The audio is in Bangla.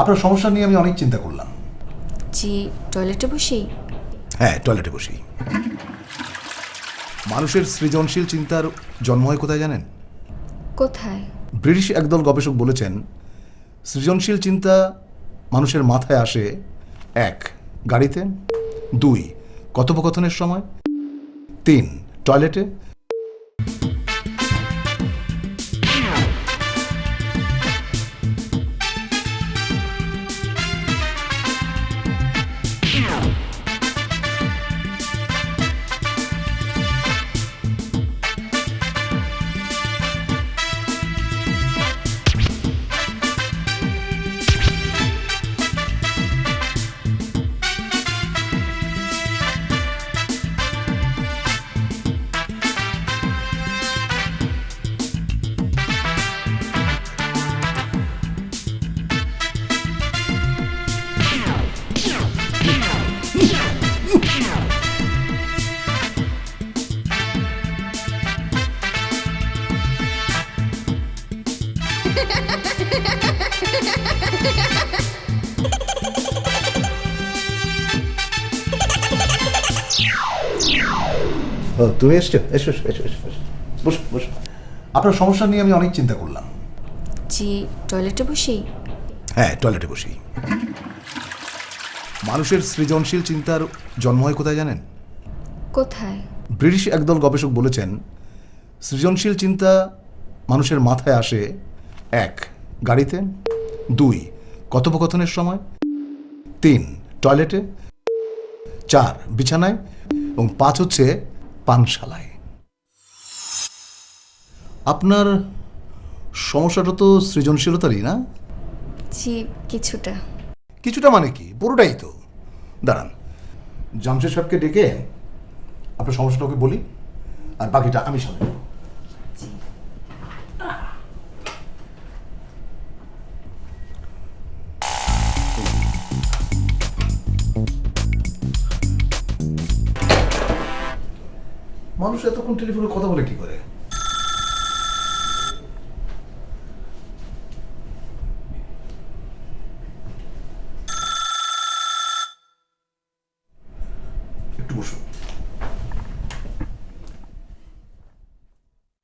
আপনার সমস্যা নিয়ে আমি অনেক চিন্তা করলাম। জি টয়লেটে বসেই? হ্যাঁ টয়লেটে বসি মানুষের সৃজনশীল চিন্তার জন্ম হয় কোথায় জানেন? কোথায়? ব্রিটিশ একদল গবেষক বলেছেন সৃজনশীল চিন্তা মানুষের মাথায় আসে এক গাড়িতে দুই কথোপকথনের সময় তিন টয়লেটে তুমি এসছো এসো এসো এসো। বসো বসো। আপনার সমস্যা নিয়ে আমি অনেক চিন্তা করলাম। জি টয়লেটে বসেই? হ্যাঁ টয়লেটে বসি মানুষের সৃজনশীল চিন্তার জন্ম হয় কোথায় জানেন? কোথায়? ব্রিটিশ একদল গবেষক বলেছেন সৃজনশীল চিন্তা মানুষের মাথায় আসে এক গাড়িতে। দুই কথোপকথনের সময়। তিন টয়লেটে। চার বিছানায়। এবং পাঁচ হচ্ছে পানশালায়। আপনার সমস্যাটা তো সৃজনশীলতারই না? জি কিছুটা। কিছুটা মানে কি? পুরোটাই তো। দাঁড়ান। জামশেদ সাহেবকে ডেকে আপনার সমস্যাটা ওকে বলি আর বাকিটা আমি সামনে মানুষ এতক্ষণ টেলিফোনে কথা বলে কি করে? একটু বসুন।